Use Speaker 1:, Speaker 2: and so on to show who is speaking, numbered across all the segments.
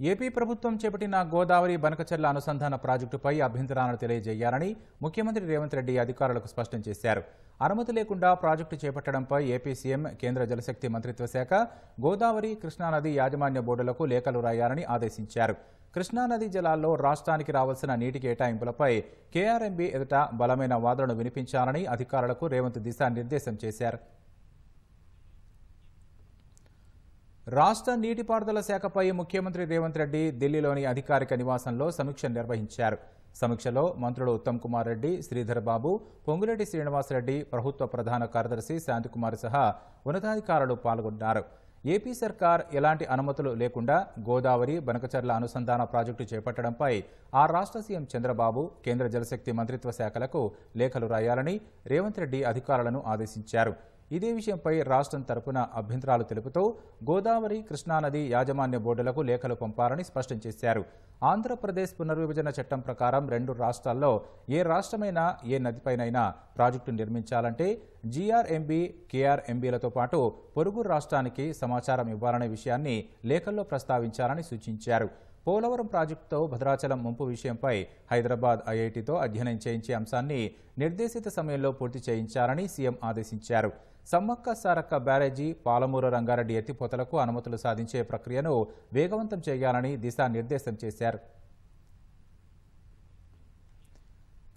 Speaker 1: AP ప్రభుత్వం చేపట్టిన గోదావరి బనకచెర్ల అనుసంధాన ప్రాజెక్టుపై అభ్యంతరాలను తెలియజేయాలని ముఖ్యమంత్రి రేవంత్ రెడ్డి అధికారులకు స్పష్టం చేశారు. అనుమతి లేకుండా ప్రాజెక్టు చేపట్టడంపై ఏపీ సీఎం కేంద్ర జలశక్తి మంత్రిత్వ శాఖ గోదావరి కృష్ణానది యాజమాన్య బోర్డులకు లేఖలు రాయాలని ఆదేశించారు. కృష్ణానది జలాల్లో రాష్ట్రానికి రావాల్సిన నీటి కేటాయింపులపై కేఆర్ఎంబీ ఎదుట బలమైన వాదనలు వినిపించాలని అధికారులకు రేవంత్ దిశానిర్దేశం చేశారు. రాష్ట్ర నీటిపారుదల శాఖపై ముఖ్యమంత్రి రేవంత్ రెడ్డి ఢిల్లీలోని అధికారిక నివాసంలో సమీక్ష నిర్వహించారు. సమీక్షలో మంత్రులు ఉత్తమ్ కుమార్ రెడ్డి శ్రీధర్ బాబు పొంగులేటి శ్రీనివాసరెడ్డి ప్రభుత్వ ప్రధాన కార్యదర్శి శాంతికుమార్ సహా ఉన్నతాధికారులు పాల్గొన్నారు. ఏపీ సర్కార్ ఎలాంటి అనుమతులు లేకుండా గోదావరి బనకచర్ల అనుసంధాన ప్రాజెక్టు చేపట్టడంపై ఆ రాష్ట్ర సీఎం చంద్రబాబు కేంద్ర జలశక్తి మంత్రిత్వ శాఖలకు లేఖలు రాయాలని రేవంత్ రెడ్డి అధికారులను ఆదేశించారు. ఇదే విషయంపై రాష్ట్రం తరపున అభ్యంతరాలు తెలుపుతూ గోదావరి కృష్ణానది యాజమాన్య బోర్డులకు లేఖలు పంపారని స్పష్టం చేశారు. ఆంధ్రప్రదేశ్ పునర్విభజన చట్టం ప్రకారం రెండు రాష్ట్రాల్లో ఏ రాష్ట్రమైనా ఏ నదిపైనైనా ప్రాజెక్టు నిర్మించాలంటే జీఆర్ఎంబీ కేఆర్ఎంబీలతో పాటు పొరుగు రాష్ట్రానికి సమాచారం ఇవ్వాలనే విషయాన్ని లేఖల్లో ప్రస్తావించాలని సూచించారు. పోలవరం ప్రాజెక్టుతో భద్రాచలం ముంపు విషయంపై హైదరాబాద్ ఐఐటితో అధ్యయనం చేయించే అంశాన్ని నిర్దేశిత సమయంలో పూర్తి చేయించాలని సీఎం ఆదేశించారు. సమ్మక్క సారక్క బ్యారేజీ పాలమూరు రంగారెడ్డి ఎత్తిపోతలకు అనుమతులు సాధించే ప్రక్రియను వేగవంతం చేయాలని దిశానిర్దేశం చేశారు.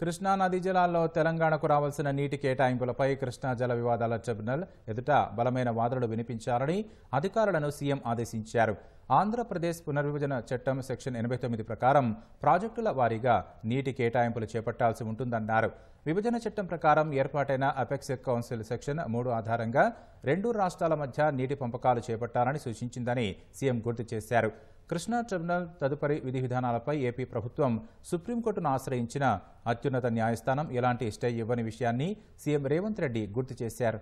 Speaker 1: కృష్ణా నదీ జలాల్లో తెలంగాణకు రావాల్సిన నీటి కేటాయింపులపై కృష్ణా జల వివాదాల ట్రిబ్యునల్ ఎదుట బలమైన వాదనలు వినిపించాలని అధికారులను సీఎం ఆదేశించారు. ఆంధ్రప్రదేశ్ పునర్విభజన చట్టం సెక్షన్ ఎనభై తొమ్మిది ప్రకారం ప్రాజెక్టుల వారీగా నీటి కేటాయింపులు చేపట్టాల్సి ఉంటుందన్నారు. విభజన చట్టం ప్రకారం ఏర్పాటైన అపెక్స్ కౌన్సిల్ సెక్షన్ మూడు ఆధారంగా రెండు రాష్ట్రాల మధ్య నీటి పంపకాలు చేపట్టాలని సూచించిందని సీఎం గుర్తు చేశారు. కృష్ణా ట్రిబ్యునల్ తదుపరి విధి విధానాలపై ఏపీ ప్రభుత్వం సుప్రీంకోర్టును ఆశ్రయించిన అత్యున్నత న్యాయస్థానం ఎలాంటి స్టే ఇవ్వని విషయాన్ని సీఎం రేవంత్ రెడ్డి గుర్తు చేశారు.